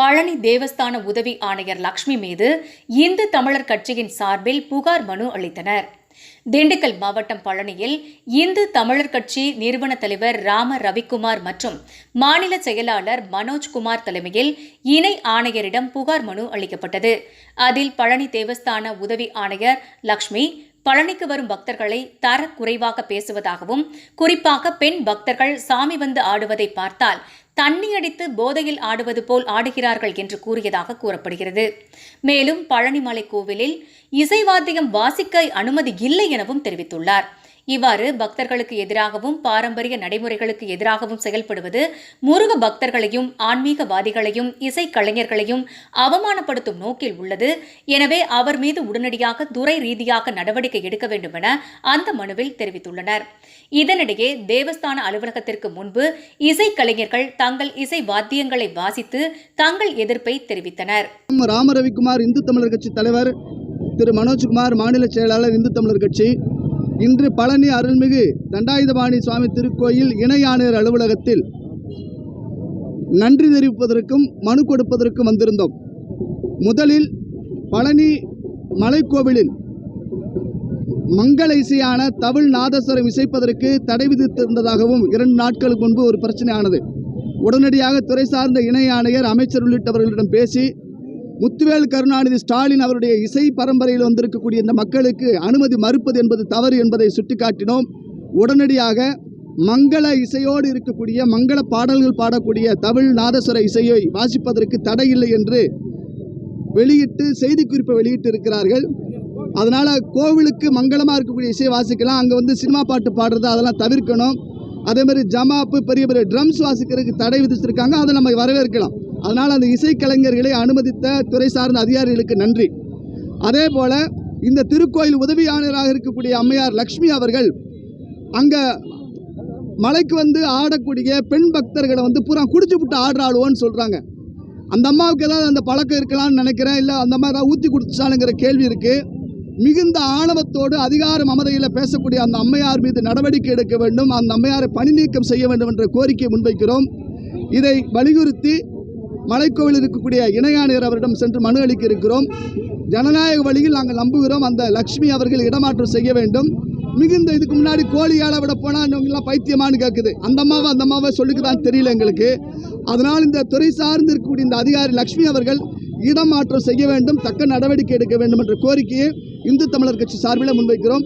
பழனி தேவஸ்தான உதவி ஆணையர் லக்ஷ்மி மீது இந்து தமிழர் கட்சியின் சார்பில் புகார் மனு அளித்தனர். திண்டுக்கல் மாவட்டம் பழனியில் இந்து தமிழர் கட்சி நிறுவன தலைவர் ராம ரவிக்குமார் மற்றும் மாநில செயலாளர் மனோஜ்குமார் தலைமையில் இணை ஆணையரிடம் புகார் மனு அளிக்கப்பட்டது. அதில் பழனி தேவஸ்தான உதவி ஆணையர் லக்ஷ்மி பழனிக்கு வரும் பக்தர்களை தர குறைவாக பேசுவதாகவும் குறிப்பாக பெண் பக்தர்கள் சாமி வந்து ஆடுவதை பார்த்தால் தண்ணி அடித்து போதையில் ஆடுவது போல் ஆடுகிறார்கள் என்று கூறியதாக கூறப்படுகிறது. மேலும் பழனிமலை கோவிலில் இசைவாத்தியம் வாசிக்க அனுமதி இல்லை எனவும் தெரிவித்துள்ளார். இவ்வாறு பக்தர்களுக்கு எதிராகவும் பாரம்பரிய நடைமுறைகளுக்கு எதிராகவும் செயல்படுவது முருக பக்தர்களையும் ஆன்மீகவாதிகளையும் இசைக்கலைஞர்களையும் அவமானப்படுத்தும் நோக்கில் உள்ளது. எனவே அவர் மீது உடனடியாக துறை ரீதியாக நடவடிக்கை எடுக்க வேண்டும் என அந்த மனுவில் தெரிவித்துள்ளனர். இதனிடையே தேவஸ்தான அலுவலகத்திற்கு முன்பு இசைக்கலைஞர்கள் தங்கள் இசை வாத்தியங்களை வாசித்து தங்கள் எதிர்ப்பை தெரிவித்தனர். ராம ரவிக்குமார் இந்து தமிழர் கட்சி தலைவர் திரு மனோஜ்குமார் மாநில செயலாளர் இந்து தமிழர் கட்சி. இன்று பழனி அருள்மிகு தண்டாயுதபாணி சுவாமி திருக்கோயில் இணை ஆணையர் அலுவலகத்தில் நன்றி தெரிவிப்பதற்கும் மனு கொடுப்பதற்கும் வந்திருந்தோம். முதலில் பழனி மலைக்கோவிலில் மங்கள இசையான தமிழ் நாதஸ்வரம் இசைப்பதற்கு தடை விதித்திருந்ததாகவும் இரண்டு நாட்களுக்கு முன்பு ஒரு பிரச்சனையானது. உடனடியாக துறை சார்ந்த இணை ஆணையர் அமைச்சர் உள்ளிட்டவர்களிடம் பேசி முத்துவேல் கருணாநிதி ஸ்டாலின் அவருடைய இசை பரம்பரையில் வந்திருக்கக்கூடிய இந்த மக்களுக்கு அனுமதி மறுப்பது என்பது தவறு என்பதை சுட்டிக்காட்டினோம். உடனடியாக மங்கள இசையோடு இருக்கக்கூடிய மங்கள பாடல்கள் பாடக்கூடிய தமிழ் நாதஸ்வர இசையை வாசிப்பதற்கு தடை இல்லை என்று வெளியிட்டு செய்திக்குறிப்பை வெளியிட்டு இருக்கிறார்கள். அதனால் கோவிலுக்கு மங்களமாக இருக்கக்கூடிய இசையை வாசிக்கலாம். அங்கே வந்து சினிமா பாட்டு பாடுறது அதெல்லாம் தவிர்க்கணும். அதே மாதிரி ஜமாப்பு பெரிய பெரிய ட்ரம்ஸ் வாசிக்கிறதுக்கு தடை விதிச்சிருக்காங்க. அதை நம்ம வரவேற்கலாம். அதனால் அந்த இசைக்கலைஞர்களை அனுமதித்த துறை சார்ந்த அதிகாரிகளுக்கு நன்றி. அதே போல் இந்த திருக்கோயில் உதவி ஆணையராக இருக்கக்கூடிய அம்மையார் லக்ஷ்மி அவர்கள் அங்கே மலைக்கு வந்து ஆடக்கூடிய பெண் பக்தர்களை வந்து பூரா குடிச்சு விட்டு ஆடுற சொல்கிறாங்க அந்த அம்மாவுக்கு ஏதாவது அந்த பழக்கம் இருக்கலாம்னு நினைக்கிறேன் இல்லை அந்த அம்மா ஏதாவது ஊற்றி குடிச்சாலுங்கிற கேள்வி இருக்குது மிகுந்த ஆணவத்தோடு அதிகார மமதையில் பேசக்கூடிய அந்த அம்மையார் மீது நடவடிக்கை எடுக்க வேண்டும். அந்த அம்மையாரை பணி நீக்கம் செய்ய வேண்டும் என்ற கோரிக்கையை முன்வைக்கிறோம். இதை வலியுறுத்தி மலைக்கோவில் இருக்கக்கூடிய இணையாணையர் அவரிடம் சென்று மனு அளிக்க இருக்கிறோம் ஜனநாயக வழியில் நாங்கள் நம்புகிறோம். அந்த லக்ஷ்மி அவர்கள் இடமாற்றம் செய்ய வேண்டும். மிகுந்த இதுக்கு முன்னாடி கோழி ஏழை விட போனால் எல்லாம் பைத்தியமானு கேட்குது அந்த அம்மாவை அந்த அம்மாவை சொல்லிக்குதான் தெரியல எங்களுக்கு. அதனால் இந்த துறை சார்ந்து இருக்கக்கூடிய இந்த அதிகாரி லக்ஷ்மி அவர்கள் இடமாற்றம் செய்ய வேண்டும். தக்க நடவடிக்கை எடுக்க வேண்டும் என்ற கோரிக்கையை இந்து தமிழர் கட்சி சார்பில் முன்வைக்கிறோம்.